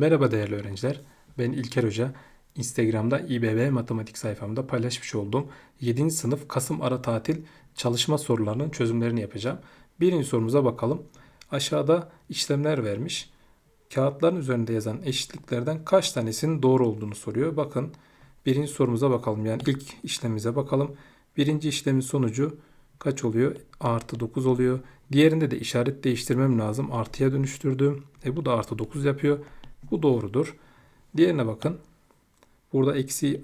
Merhaba değerli öğrenciler. Ben İlker Hoca. Instagram'da İBB matematik sayfamda paylaşmış olduğum 7. sınıf Kasım ara tatil çalışma sorularının çözümlerini yapacağım. Birinci sorumuza bakalım. Aşağıda işlemler vermiş. Kağıtların üzerinde yazan eşitliklerden kaç tanesinin doğru olduğunu soruyor. Bakın birinci sorumuza bakalım. Yani ilk işlemimize bakalım. Birinci işlemin sonucu kaç oluyor? Artı 9 oluyor. Diğerinde de işaret değiştirmem lazım. Artıya dönüştürdüm. E bu da artı 9 yapıyor. Bu doğrudur. Diğerine bakın. Burada eksi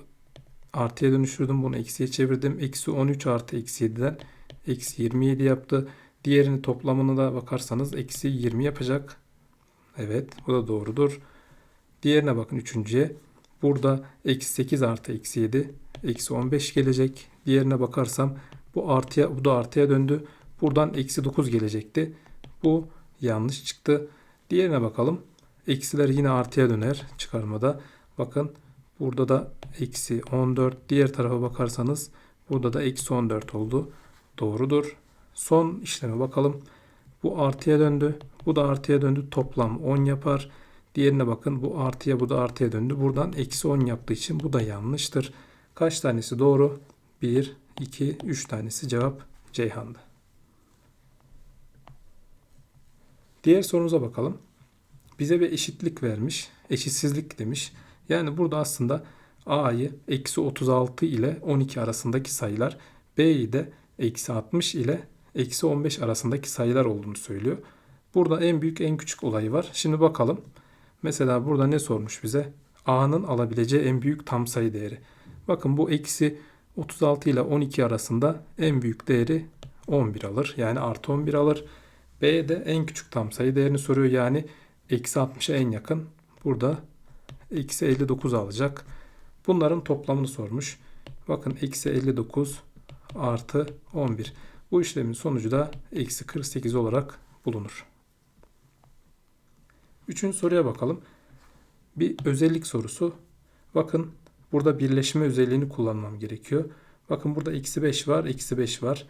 artıya dönüştürdüm. Bunu eksiye çevirdim. Eksi 13 artı eksi 7'den eksi 27 yaptı. Diğerini toplamını da bakarsanız eksi 20 yapacak. Evet bu da doğrudur. Diğerine bakın üçüncüye. Burada eksi 8 artı eksi 7 eksi 15 gelecek. Diğerine bakarsam bu artıya bu da artıya döndü. Buradan eksi 9 gelecekti. Bu yanlış çıktı. Diğerine bakalım. Eksiler yine artıya döner çıkarmada. Bakın burada da eksi 14. Diğer tarafa bakarsanız burada da eksi 14 oldu. Doğrudur. Son işleme bakalım. Bu artıya döndü. Bu da artıya döndü. Toplam 10 yapar. Diğerine bakın bu artıya bu da artıya döndü. Buradan eksi 10 yaptığı için bu da yanlıştır. Kaç tanesi doğru? 1, 2, 3 tanesi cevap Ceyhan'dı. Diğer sorumuza bakalım. Bize bir eşitlik vermiş. Eşitsizlik demiş. Yani burada aslında A'yı eksi 36 ile 12 arasındaki sayılar. B'yi de eksi 60 ile eksi 15 arasındaki sayılar olduğunu söylüyor. Burada en büyük en küçük olayı var. Şimdi bakalım. Mesela burada ne sormuş bize? A'nın alabileceği en büyük tam sayı değeri. Bakın bu eksi 36 ile 12 arasında en büyük değeri 11 alır. Yani artı 11 alır. B de en küçük tam sayı değerini soruyor. Yani eksi 60'a en yakın. Burada eksi 59 alacak. Bunların toplamını sormuş. Bakın eksi 59 artı 11. Bu işlemin sonucu da eksi 48 olarak bulunur. Üçüncü soruya bakalım. Bir özellik sorusu. Bakın burada birleşme özelliğini kullanmam gerekiyor. Bakın burada eksi 5 var, eksi 5 var.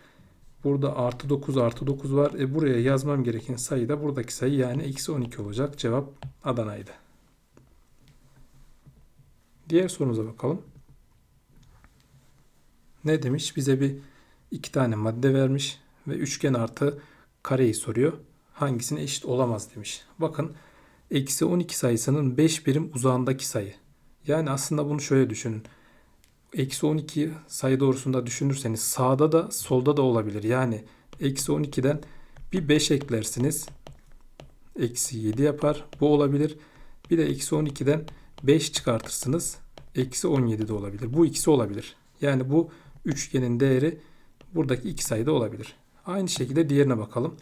Burada artı 9 artı 9 var. E buraya yazmam gereken sayı da buradaki sayı yani eksi 12 olacak. Cevap Adana'ydı. Diğer sorumuza bakalım. Ne demiş? Bize bir iki tane madde vermiş ve üçgen artı kareyi soruyor. Hangisine eşit olamaz demiş. Bakın eksi 12 sayısının 5 birim uzağındaki sayı. Yani aslında bunu şöyle düşünün. Eksi 12 sayı doğrusunda düşünürseniz sağda da solda da olabilir. Yani eksi 12'den bir 5 eklersiniz. Eksi 7 yapar. Bu olabilir. Bir de eksi 12'den 5 çıkartırsınız. Eksi 17 de olabilir. Bu ikisi olabilir. Yani bu üçgenin değeri buradaki iki sayıda olabilir. Aynı şekilde diğerine bakalım.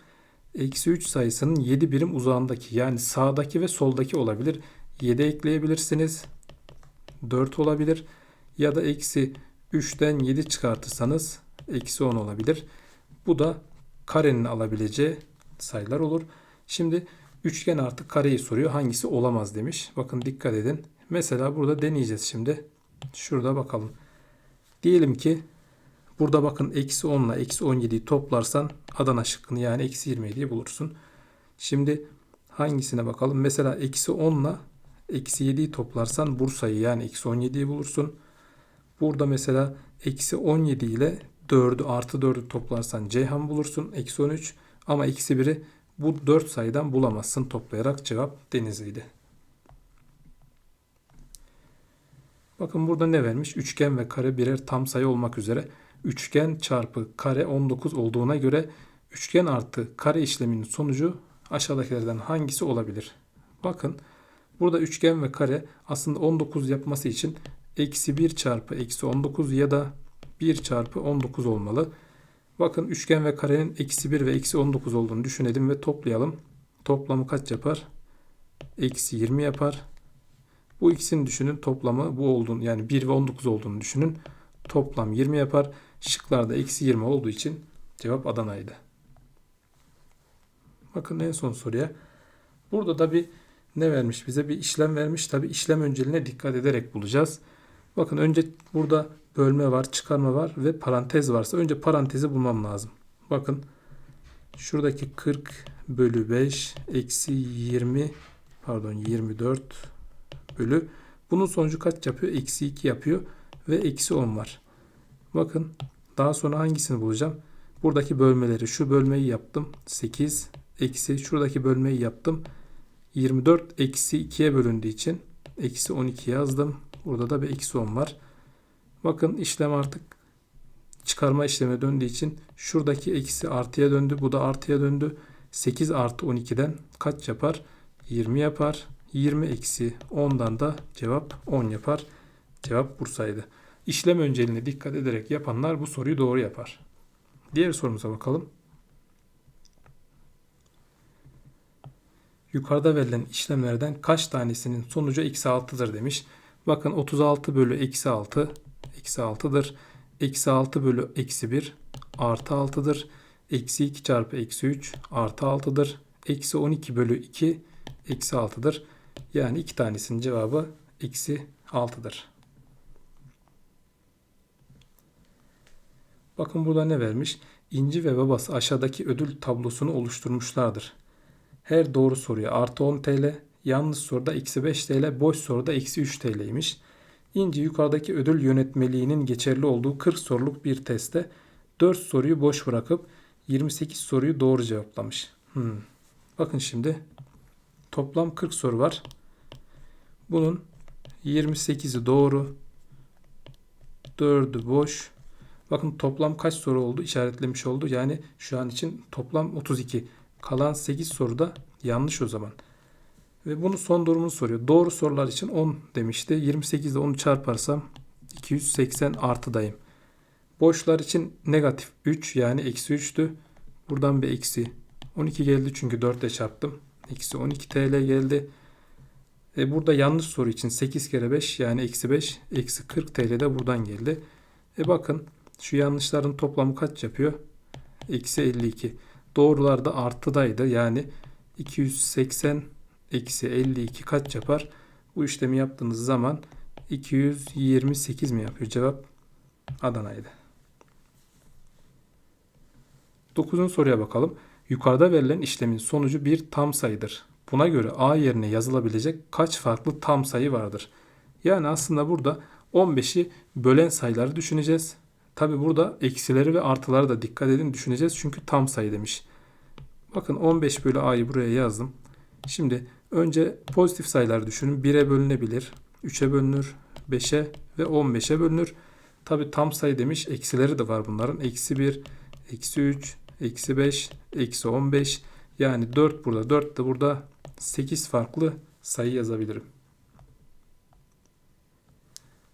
Eksi 3 sayısının 7 birim uzağındaki yani sağdaki ve soldaki olabilir. 7 ekleyebilirsiniz. 4 olabilir. Ya da eksi 3'ten 7 çıkartırsanız eksi 10 olabilir. Bu da karenin alabileceği sayılar olur. Şimdi üçgen artı kareyi soruyor. Hangisi olamaz demiş. Bakın dikkat edin. Mesela burada deneyeceğiz şimdi. Şurada bakalım. Diyelim ki burada bakın eksi 10 ile eksi 17'yi toplarsan Adana şıkkını yani eksi 27'yi bulursun. Şimdi hangisine bakalım? Mesela eksi 10 ile eksi 7'yi toplarsan Bursa'yı yani eksi 17'yi bulursun. Burada mesela eksi 17 ile 4'ü artı 4'ü toplarsan Ceyhan bulursun. Eksi 13 ama eksi 1'i bu 4 sayıdan bulamazsın toplayarak cevap Denizli'ydi. Bakın burada ne vermiş? Üçgen ve kare birer tam sayı olmak üzere üçgen çarpı kare 19 olduğuna göre üçgen artı kare işleminin sonucu aşağıdakilerden hangisi olabilir? Bakın burada üçgen ve kare aslında 19 yapması için eksi 1 çarpı eksi 19 ya da 1 çarpı 19 olmalı. Bakın üçgen ve karenin eksi 1 ve eksi 19 olduğunu düşünelim ve toplayalım. Toplamı kaç yapar? Eksi 20 yapar. Bu ikisini düşünün toplamı bu olduğunu yani 1 ve 19 olduğunu düşünün. Toplam 20 yapar. Şıklarda eksi 20 olduğu için cevap Adana'ydı. Bakın en son soruya. Burada da bir ne vermiş bize? Bir işlem vermiş. Tabi işlem önceliğine dikkat ederek bulacağız. Bakın önce burada bölme var, çıkarma var ve parantez varsa önce parantezi bulmam lazım. Bakın şuradaki 40 bölü 5 eksi 20 pardon 24 bölü bunun sonucu kaç yapıyor? Eksi 2 yapıyor ve eksi 10 var. Bakın daha sonra hangisini bulacağım? Buradaki bölmeleri şu bölmeyi yaptım. 8 eksi şuradaki bölmeyi yaptım. 24 eksi 2'ye bölündüğü için eksi 12 yazdım. Burada da bir eksi 10 var. Bakın işlem artık çıkarma işleme döndüğü için şuradaki eksi artıya döndü. Bu da artıya döndü. 8 artı 12'den kaç yapar? 20 yapar. 20 eksi 10'dan da cevap 10 yapar. Cevap Bursa'ydı. İşlem önceliğine dikkat ederek yapanlar bu soruyu doğru yapar. Diğer sorumuza bakalım. Yukarıda verilen işlemlerden kaç tanesinin sonucu eksi 6'dır demiş. Bakın 36 bölü eksi 6 eksi 6'dır. Eksi 6 bölü eksi 1 artı 6'dır. Eksi 2 çarpı eksi 3 artı 6'dır. Eksi 12 bölü 2 eksi 6'dır. Yani iki tanesinin cevabı eksi 6'dır. Bakın burada ne vermiş? İnci ve babası aşağıdaki ödül tablosunu oluşturmuşlardır. Her doğru soruya artı 10 TL, yanlış soruda eksi 5 TL, boş soruda eksi 3 TL'ymiş. İnci yukarıdaki ödül yönetmeliğinin geçerli olduğu 40 soruluk bir testte 4 soruyu boş bırakıp 28 soruyu doğru cevaplamış. Hmm. Bakın şimdi toplam 40 soru var. Bunun 28'i doğru, 4'ü boş. Bakın toplam kaç soru oldu işaretlemiş oldu. Yani şu an için toplam 32. Kalan 8 soruda yanlış o zaman. Ve bunu son durumunu soruyor. Doğru sorular için 10 demişti. 28 ile 10'u çarparsam 280 artıdayım. Boşlar için negatif 3 yani eksi 3'tü. Buradan bir eksi 12 geldi çünkü 4 ile çarptım. Eksi 12 TL geldi. E burada yanlış soru için 8 kere 5 yani eksi 5 eksi 40 TL de buradan geldi. E bakın şu yanlışların toplamı kaç yapıyor? Eksi 52. Doğrular da artıdaydı. Yani 280 eksi 52 kaç yapar? Bu işlemi yaptığınız zaman 228 mi yapıyor? Cevap Adana'ydı. 9. soruya bakalım. Yukarıda verilen işlemin sonucu bir tam sayıdır. Buna göre A yerine yazılabilecek kaç farklı tam sayı vardır? Yani aslında burada 15'i bölen sayıları düşüneceğiz. Tabi burada eksileri ve artıları da dikkat edin düşüneceğiz. Çünkü tam sayı demiş. Bakın 15 bölü A'yı buraya yazdım. Şimdi önce pozitif sayılar düşünün. 1'e bölünebilir. 3'e bölünür. 5'e ve 15'e bölünür. Tabi tam sayı demiş. Eksileri de var bunların. Eksi 1, eksi 3, eksi 5, eksi 15. Yani 4 burada, 4 de burada 8 farklı sayı yazabilirim.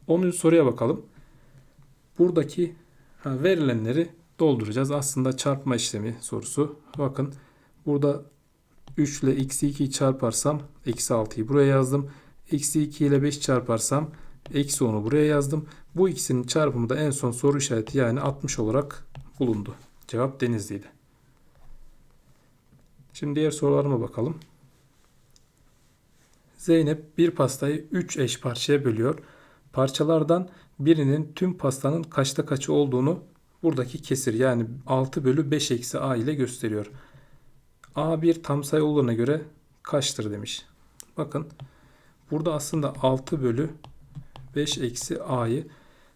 10. soruya bakalım. Buradaki verilenleri dolduracağız. Aslında çarpma işlemi sorusu. Bakın burada 3 ile eksi 2'yi çarparsam eksi 6'yı buraya yazdım. Eksi 2 ile 5 çarparsam eksi 10'u buraya yazdım. Bu ikisinin çarpımı da en son soru işareti yani 60 olarak bulundu. Cevap Denizli'ydi. Şimdi diğer sorularıma bakalım. Zeynep bir pastayı 3 eş parçaya bölüyor. Parçalardan birinin tüm pastanın kaçta kaçı olduğunu buradaki kesir yani 6 bölü 5 eksi a ile gösteriyor. A bir tam sayı olduğuna göre kaçtır demiş. Bakın burada aslında 6 bölü 5 eksi a'yı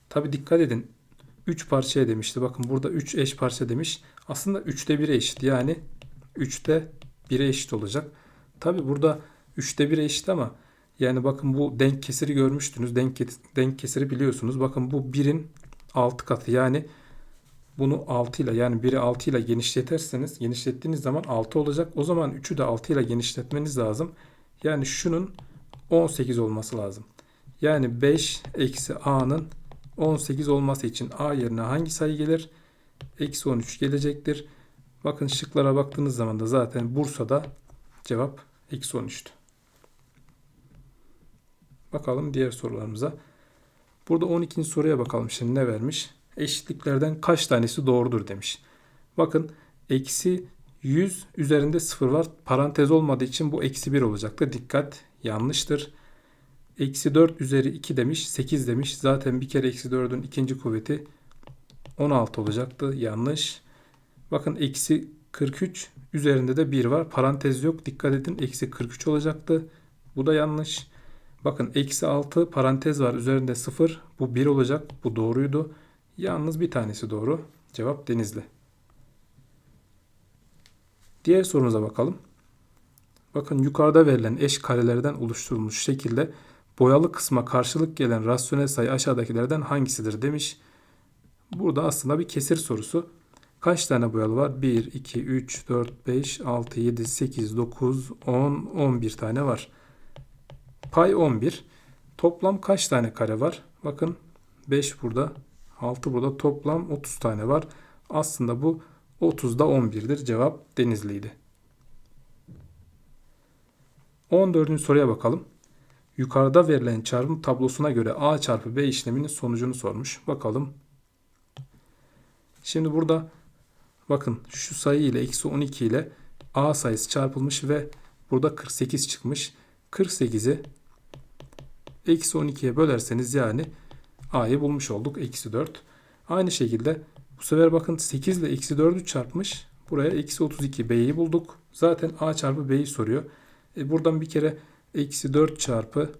tabi dikkat edin 3 parçaya demişti. Bakın burada 3 eş parça demiş. Aslında 3'te 1'e eşit yani 3'te 1'e eşit olacak. Tabi burada 3'te 1'e eşit ama yani bakın bu denk kesiri görmüştünüz. Denk, denk kesiri biliyorsunuz. Bakın bu 1'in 6 katı. Yani bunu 6 ile yani 1'i 6 ile genişleterseniz genişlettiğiniz zaman 6 olacak. O zaman 3'ü de 6 ile genişletmeniz lazım. Yani şunun 18 olması lazım. Yani 5 eksi a'nın 18 olması için a yerine hangi sayı gelir? Eksi 13 gelecektir. Bakın şıklara baktığınız zaman da zaten Bursa'da cevap eksi 13'tü. Bakalım diğer sorularımıza. Burada 12. soruya bakalım şimdi ne vermiş? Eşitliklerden kaç tanesi doğrudur demiş. Bakın eksi 100 üzerinde 0 var. Parantez olmadığı için bu eksi 1 olacaktır. Dikkat yanlıştır. Eksi 4 üzeri 2 demiş. 8 demiş. Zaten bir kere eksi 4'ün ikinci kuvveti 16 olacaktı. Yanlış. Bakın eksi 43 üzerinde de 1 var. Parantez yok. Dikkat edin. Eksi 43 olacaktı. Bu da yanlış. Bakın eksi 6 parantez var üzerinde 0. Bu 1 olacak. Bu doğruydu. Yalnız bir tanesi doğru. Cevap Denizli. Diğer sorumuza bakalım. Bakın yukarıda verilen eş karelerden oluşturulmuş şekilde boyalı kısma karşılık gelen rasyonel sayı aşağıdakilerden hangisidir demiş. Burada aslında bir kesir sorusu. Kaç tane boyalı var? 1, 2, 3, 4, 5, 6, 7, 8, 9, 10, 11 tane var. Pay 11. Toplam kaç tane kare var? Bakın 5 burada, 6 burada. Toplam 30 tane var. Aslında bu 30'da 11'dir. Cevap Denizli'ydi. 14. soruya bakalım. Yukarıda verilen çarpım tablosuna göre A çarpı B işleminin sonucunu sormuş. Bakalım. Şimdi burada bakın şu sayı ile eksi 12 ile A sayısı çarpılmış ve burada 48 çıkmış. 48'i eksi 12'ye bölerseniz yani A'yı bulmuş olduk. Eksi 4. Aynı şekilde bu sefer bakın 8 ile eksi 4'ü çarpmış. Buraya eksi 32 B'yi bulduk. Zaten A çarpı B'yi soruyor. E buradan bir kere eksi 4 çarpı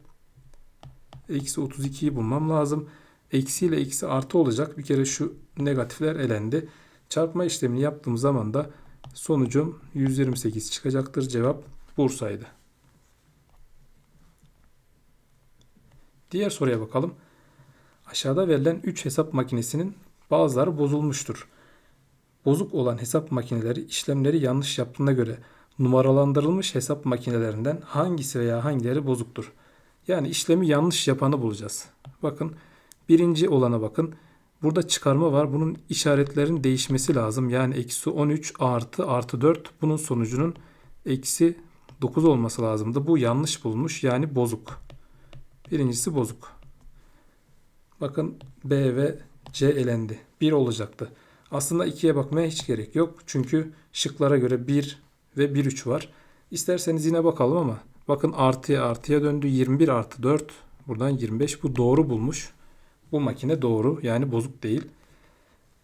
eksi 32'yi bulmam lazım. Eksi ile eksi artı olacak. Bir kere şu negatifler elendi. Çarpma işlemini yaptığım zaman da sonucum 128 çıkacaktır. Cevap Bursa'ydı. Diğer soruya bakalım. Aşağıda verilen 3 hesap makinesinin bazıları bozulmuştur. Bozuk olan hesap makineleri işlemleri yanlış yaptığına göre numaralandırılmış hesap makinelerinden hangisi veya hangileri bozuktur? Yani işlemi yanlış yapanı bulacağız. Bakın birinci olana bakın. Burada çıkarma var. Bunun işaretlerin değişmesi lazım. Yani eksi 13 artı artı 4 bunun sonucunun eksi 9 olması lazımdı. Bu yanlış bulmuş yani bozuk. Birincisi bozuk. Bakın B ve C elendi. 1 olacaktı. Aslında 2'ye bakmaya hiç gerek yok. Çünkü şıklara göre 1 ve 1 3 var. İsterseniz yine bakalım ama bakın artıya artıya döndü. 21 artı 4 buradan 25 bu doğru bulmuş. Bu makine doğru yani bozuk değil.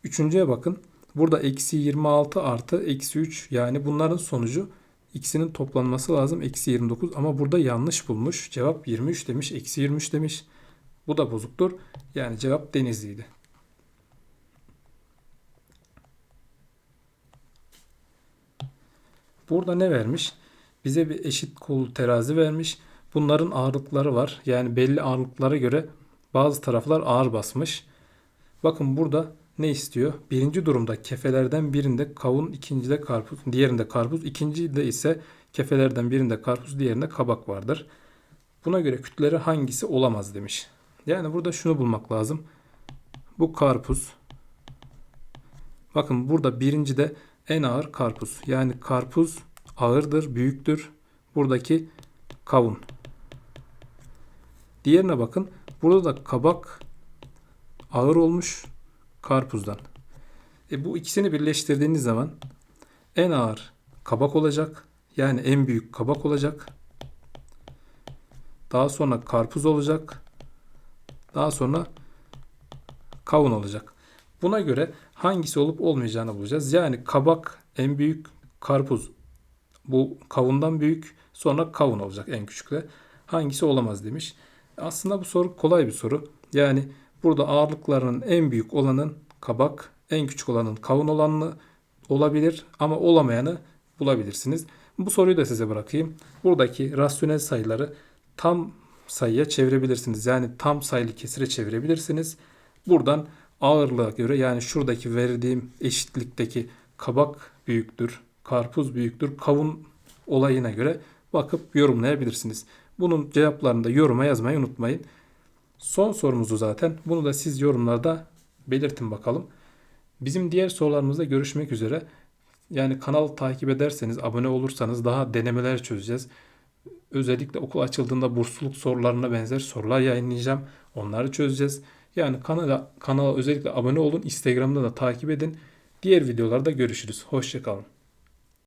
Üçüncüye bakın. Burada eksi 26 artı eksi 3 yani bunların sonucu ikisinin toplanması lazım. Eksi 29 ama burada yanlış bulmuş. Cevap 23 demiş. Eksi 23 demiş. Bu da bozuktur. Yani cevap Denizli'ydi. Burada ne vermiş? Bize bir eşit kol terazi vermiş. Bunların ağırlıkları var. Yani belli ağırlıklara göre bazı taraflar ağır basmış. Bakın burada ne istiyor? Birinci durumda kefelerden birinde kavun, ikincide karpuz, diğerinde karpuz, ikincide ise kefelerden birinde karpuz, diğerinde kabak vardır. Buna göre kütleri hangisi olamaz demiş. Yani burada şunu bulmak lazım. Bu karpuz. Bakın burada birincide en ağır karpuz. Yani karpuz ağırdır, büyüktür. Buradaki kavun. Diğerine bakın. Burada da kabak ağır olmuş karpuzdan. E bu ikisini birleştirdiğiniz zaman en ağır kabak olacak. Yani en büyük kabak olacak. Daha sonra karpuz olacak. Daha sonra kavun olacak. Buna göre hangisi olup olmayacağını bulacağız. Yani kabak en büyük, karpuz bu kavundan büyük, sonra kavun olacak en küçükle. Hangisi olamaz demiş. Aslında bu soru kolay bir soru. Yani burada ağırlıklarının en büyük olanın kabak, en küçük olanın kavun olanı olabilir ama olamayanı bulabilirsiniz. Bu soruyu da size bırakayım. Buradaki rasyonel sayıları tam sayıya çevirebilirsiniz. Yani tam sayılı kesire çevirebilirsiniz. Buradan ağırlığa göre yani şuradaki verdiğim eşitlikteki kabak büyüktür, karpuz büyüktür, kavun olayına göre bakıp yorumlayabilirsiniz. Bunun cevaplarını da yoruma yazmayı unutmayın. Son sorumuzu zaten. Bunu da siz yorumlarda belirtin bakalım. Bizim diğer sorularımızda görüşmek üzere. Yani kanal takip ederseniz, abone olursanız daha denemeler çözeceğiz. Özellikle okul açıldığında bursluluk sorularına benzer sorular yayınlayacağım. Onları çözeceğiz. Yani kanala, kanala özellikle abone olun. Instagram'da da takip edin. Diğer videolarda görüşürüz. Hoşçakalın.